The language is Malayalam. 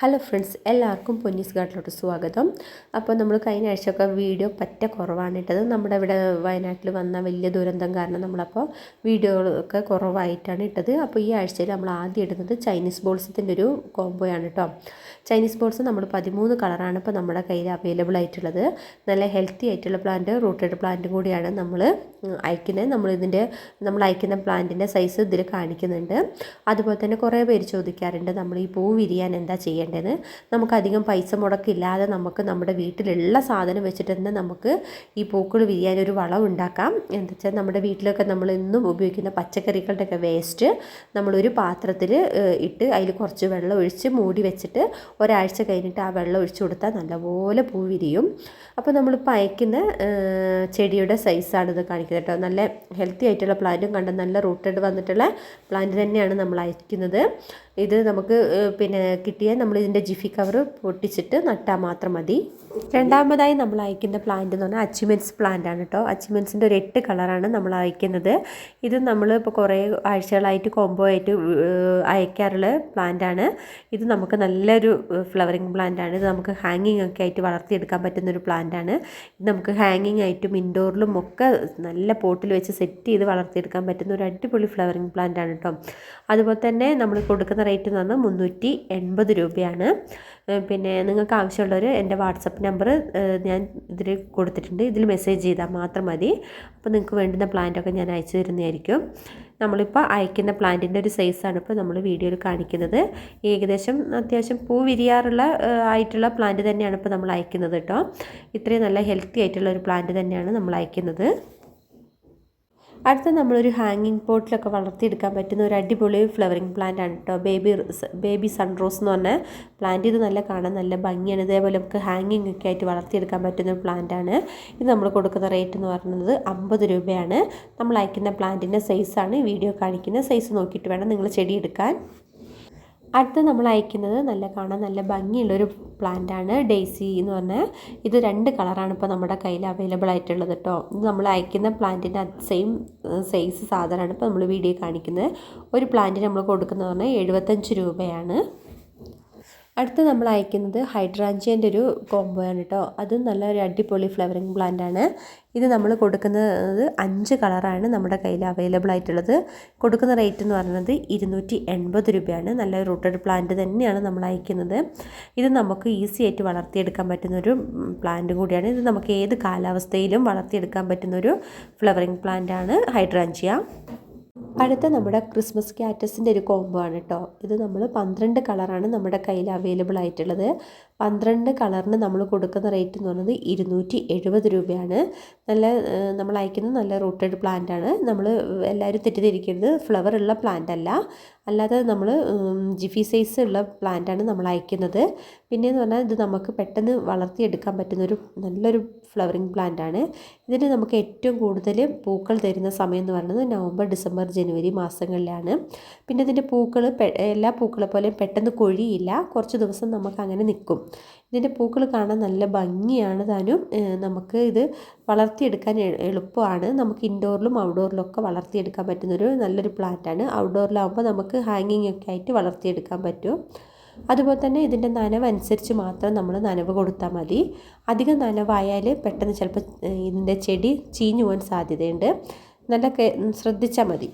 ഹലോ ഫ്രണ്ട്സ് എല്ലാവർക്കും പൊന്നീസ് ഗാർഡിലോട്ട് സ്വാഗതം. അപ്പോൾ നമ്മൾ കഴിഞ്ഞ ആഴ്ചയൊക്കെ വീഡിയോ പറ്റ കുറവാണ് ഇട്ടത്. നമ്മുടെ ഇവിടെ വയനാട്ടിൽ വന്ന വലിയ ദുരന്തം കാരണം നമ്മളപ്പോൾ വീഡിയോകളൊക്കെ കുറവായിട്ടാണ് ഇട്ടത്. അപ്പോൾ ഈ ആഴ്ചയിൽ നമ്മൾ ആദ്യം ഇടുന്നത് ചൈനീസ് ബോൾസത്തിന്റെ ഒരു കോംബോയാണ് കേട്ടോ. ചൈനീസ് ബോൾസ് നമ്മൾ പതിമൂന്ന് കളറാണ് ഇപ്പോൾ നമ്മുടെ കയ്യിൽ അവൈലബിൾ ആയിട്ടുള്ളത്. നല്ല ഹെൽത്തി ആയിട്ടുള്ള പ്ലാന്റ് റൂട്ടഡ് പ്ലാന്റും കൂടിയാണ് നമ്മൾ അയക്കുന്നത്. നമ്മൾ ഇതിന്റെ നമ്മൾ അയക്കുന്ന പ്ലാന്റിന്റെ സൈസ് ഇതിൽ കാണിക്കുന്നുണ്ട്. അതുപോലെ തന്നെ കുറേ പേര് ചോദിക്കാറുണ്ട് നമ്മൾ ഈ പൂ വിരിയാൻ എന്താ ചെയ്യേണ്ടത്. നമുക്കധികം പൈസ മുടക്കില്ലാതെ നമുക്ക് നമ്മുടെ വീട്ടിലുള്ള സാധനം വെച്ചിട്ട് തന്നെ നമുക്ക് ഈ പൂക്കൾ വിരിയാൻ ഒരു വളം ഉണ്ടാക്കാം. എന്താ വെച്ചാൽ നമ്മുടെ വീട്ടിലൊക്കെ നമ്മൾ ഇന്നും ഉപയോഗിക്കുന്ന പച്ചക്കറികളുടെയൊക്കെ വേസ്റ്റ് നമ്മളൊരു പാത്രത്തിൽ ഇട്ട് അതിൽ കുറച്ച് വെള്ളം ഒഴിച്ച് മൂടി വെച്ചിട്ട് ഒരാഴ്ച കഴിഞ്ഞിട്ട് ആ വെള്ളം ഒഴിച്ചു കൊടുത്താൽ നല്ലപോലെ പൂ വിരിയും. അപ്പോൾ നമ്മളിപ്പോൾ അയക്കുന്ന ചെടിയുടെ സൈസാണ് ഇത് കാണിക്കുന്നത് കേട്ടോ. നല്ല ഹെൽത്തി ആയിട്ടുള്ള പ്ലാന്റും കണ്ട് നല്ല റൂട്ടഡ് വന്നിട്ടുള്ള പ്ലാന്റ് തന്നെയാണ് നമ്മൾ അയക്കുന്നത്. ഇത് നമുക്ക് പിന്നെ കിട്ടിയ നമ്മൾ ഇതിന്റെ ജിഫി കവർ പൊട്ടിച്ചിട്ട് നട്ടാൽ മാത്രം മതി. രണ്ടാമതായി നമ്മൾ അയക്കുന്ന പ്ലാന്റ് എന്ന് പറഞ്ഞാൽ അച്ചിമെൻസ് പ്ലാന്റ് ആണ് കേട്ടോ അച്ചിമെൻസിന്റെ ഒരു എട്ട് കളറാണ് നമ്മൾ അയക്കുന്നത്. ഇത് നമ്മൾ ഇപ്പോൾ കുറേ ആഴ്ചകളായിട്ട് കോംബോ ആയിട്ട് അയക്കാറുള്ള പ്ലാന്റ് ആണ്. ഇത് നമുക്ക് നല്ലൊരു ഫ്ലവറിങ് പ്ലാന്റ് ആണ്. ഇത് നമുക്ക് ഹാങ്ങിങ് ഒക്കെ ആയിട്ട് വളർത്തിയെടുക്കാൻ പറ്റുന്ന ഒരു പ്ലാന്റ് ആണ്. ഇത് നമുക്ക് ഹാങ്ങിങ് ആയിട്ടും ഇൻഡോറിലും ഒക്കെ നല്ല പോട്ടിൽ വെച്ച് സെറ്റ് ചെയ്ത് വളർത്തിയെടുക്കാൻ പറ്റുന്ന ഒരു അടിപൊളി ഫ്ലവറിങ് പ്ലാന്റ് ആണ് കേട്ടോ അതുപോലെ തന്നെ നമ്മൾ കൊടുക്കുന്ന റേറ്റ് എന്ന് പറഞ്ഞാൽ മുന്നൂറ്റി എൺപത് രൂപയാണ്. പിന്നെ നിങ്ങൾക്ക് ആവശ്യമുള്ളവർ എന്റെ വാട്സപ്പ് നമ്പർ ഞാൻ ഇതിൽ കൊടുത്തിട്ടുണ്ട്. ഇതിൽ മെസ്സേജ് ചെയ്താൽ മാത്രം മതി. അപ്പോൾ നിങ്ങൾക്ക് വേണ്ടുന്ന പ്ലാന്റൊക്കെ ഞാൻ അയച്ചു തരുന്നതായിരിക്കും. നമ്മളിപ്പോൾ അയക്കുന്ന പ്ലാന്റിന്റെ ഒരു സൈസാണ് ഇപ്പോൾ നമ്മൾ വീഡിയോയിൽ കാണിക്കുന്നത്. ഏകദേശം അത്യാവശ്യം പൂ വിരിയാറുള്ള ആയിട്ടുള്ള പ്ലാന്റ് തന്നെയാണ് ഇപ്പോൾ നമ്മൾ അയക്കുന്നത് കേട്ടോ. ഇത്രയും നല്ല ഹെൽത്തി ആയിട്ടുള്ള ഒരു പ്ലാന്റ് തന്നെയാണ് നമ്മൾ അയക്കുന്നത്. അടുത്ത നമ്മളൊരു ഹാങ്ങിങ് പോട്ടിലൊക്കെ വളർത്തിയെടുക്കാൻ പറ്റുന്ന ഒരു അടിപൊളി ഫ്ലവറിങ് പ്ലാന്റ് ആണ് കേട്ടോ ബേബി ബേബി സൺറോസ് എന്ന് പറഞ്ഞ പ്ലാന്റ് ഇത് നല്ല കാണാൻ നല്ല ഭംഗിയാണ്. ഇതേപോലെ നമുക്ക് ഹാങ്ങിങ് ഒക്കെ ആയിട്ട് വളർത്തിയെടുക്കാൻ പറ്റുന്ന ഒരു പ്ലാന്റ് ആണ്. ഇത് നമ്മൾ കൊടുക്കുന്ന റേറ്റ് എന്ന് പറയുന്നത് അമ്പത് രൂപയാണ്. നമ്മൾ അയക്കുന്ന പ്ലാന്റിന്റെ സൈസാണ് വീഡിയോ കാണിക്കുന്ന സൈസ് നോക്കിയിട്ട് വേണം നിങ്ങൾ ചെടി എടുക്കാൻ. അടുത്ത നമ്മൾ അയക്കുന്നത് നല്ല കാണാൻ നല്ല ഭംഗിയുള്ളൊരു പ്ലാന്റ് ആണ് ഡെയ്സി എന്ന് പറഞ്ഞാൽ ഇത് രണ്ട് കളറാണ് ഇപ്പോൾ നമ്മുടെ കയ്യിൽ അവൈലബിൾ ആയിട്ടുള്ളത് കേട്ടോ. ഇത് നമ്മൾ അയക്കുന്ന പ്ലാന്റിന്റെ സെയിം സൈസ് സാധനമാണ് ഇപ്പോൾ നമ്മൾ വീഡിയോ കാണിക്കുന്നത്. ഒരു പ്ലാന്റിന് നമ്മൾ കൊടുക്കുന്നത് പറഞ്ഞാൽ എഴുപത്തഞ്ച് രൂപയാണ്. അടുത്ത് നമ്മൾ അയക്കുന്നത് ഹൈഡ്രാഞ്ചിയന്റെ ഒരു കോംബോ ആണ് കേട്ടോ. അതും നല്ലൊരു അടിപൊളി ഫ്ലവറിങ് പ്ലാന്റ് ആണ്. ഇത് നമ്മൾ കൊടുക്കുന്നത് അഞ്ച് കളറാണ് നമ്മുടെ കയ്യിൽ അവൈലബിൾ ആയിട്ടുള്ളത്. കൊടുക്കുന്ന റേറ്റ് എന്ന് പറയുന്നത് ഇരുന്നൂറ്റി എൺപത് രൂപയാണ്. നല്ല റൂട്ടഡ് പ്ലാന്റ് തന്നെയാണ് നമ്മൾ അയക്കുന്നത്. ഇത് നമുക്ക് ഈസി ആയിട്ട് വളർത്തിയെടുക്കാൻ പറ്റുന്നൊരു പ്ലാന്റ് കൂടിയാണ്. ഇത് നമുക്ക് ഏത് കാലാവസ്ഥയിലും വളർത്തിയെടുക്കാൻ പറ്റുന്ന ഒരു ഫ്ലവറിങ് പ്ലാന്റ് ആണ് ഹൈഡ്രാഞ്ചിയ. അടുത്ത നമ്മുടെ ക്രിസ്മസ് ക്യാറ്റസിന്റെ ഒരു കോംബോ ആണ് കേട്ടോ ഇത് നമ്മൾ പന്ത്രണ്ട് കളറാണ് നമ്മുടെ കയ്യിൽ അവൈലബിൾ ആയിട്ടുള്ളത്. പന്ത്രണ്ട് കളറിന് നമ്മൾ കൊടുക്കുന്ന റേറ്റ് എന്ന് പറയുന്നത് ഇരുന്നൂറ്റി എഴുപത് രൂപയാണ്. നല്ല നമ്മൾ അയക്കുന്നത് നല്ല റൂട്ടഡ് പ്ലാന്റ് ആണ്. നമ്മൾ എല്ലാവരും തെറ്റിദ്ധരിക്കരുത്. ഫ്ലവർ ഉള്ള പ്ലാന്റ് അല്ല. അല്ലാതെ നമ്മൾ ജിഫി സൈസ് ഉള്ള പ്ലാന്റാണ് നമ്മൾ അയക്കുന്നത്. പിന്നെയെന്ന് പറഞ്ഞാൽ ഇത് നമുക്ക് പെട്ടെന്ന് വളർത്തിയെടുക്കാൻ പറ്റുന്ന ഒരു നല്ലൊരു ഫ്ലവറിങ് പ്ലാന്റ് ആണ്. ഇതിന് നമുക്ക് ഏറ്റവും കൂടുതൽ പൂക്കൾ തരുന്ന സമയം എന്ന് പറയുന്നത് നവംബർ ഡിസംബർ ജനുവരി മാസങ്ങളിലാണ്. പിന്നെ ഇതിന്റെ പൂക്കൾ എല്ലാ പൂക്കളെ പോലെയും പെട്ടെന്ന് കൊഴിയില്ല. കുറച്ച് ദിവസം നമുക്ക് അങ്ങനെ നിൽക്കും ഇതിന്റെ പൂക്കൾ കാണാൻ നല്ല ഭംഗിയാണ് താനും. നമുക്ക് ഇത് വളർത്തിയെടുക്കാൻ എളുപ്പമാണ്. നമുക്ക് ഇൻഡോറിലും ഔട്ട്ഡോറിലും ഒക്കെ വളർത്തിയെടുക്കാൻ പറ്റുന്നൊരു നല്ലൊരു പ്ലാന്റാണ് ഔട്ട്ഡോറിലാകുമ്പോൾ നമുക്ക് ഹാങ്ങിങ് ഒക്കെ ആയിട്ട് വളർത്തിയെടുക്കാൻ പറ്റും. അതുപോലെ തന്നെ ഇതിന്റെ നനവ് അനുസരിച്ച് മാത്രം നമ്മൾ നനവ് കൊടുത്താൽ മതി. അധികം നനവായാൽ പെട്ടെന്ന് ചിലപ്പോൾ ഇതിന്റെ ചെടി ചീഞ്ഞു പോകാൻ സാധ്യതയുണ്ട്. നല്ല ശ്രദ്ധിച്ചാൽ മതി.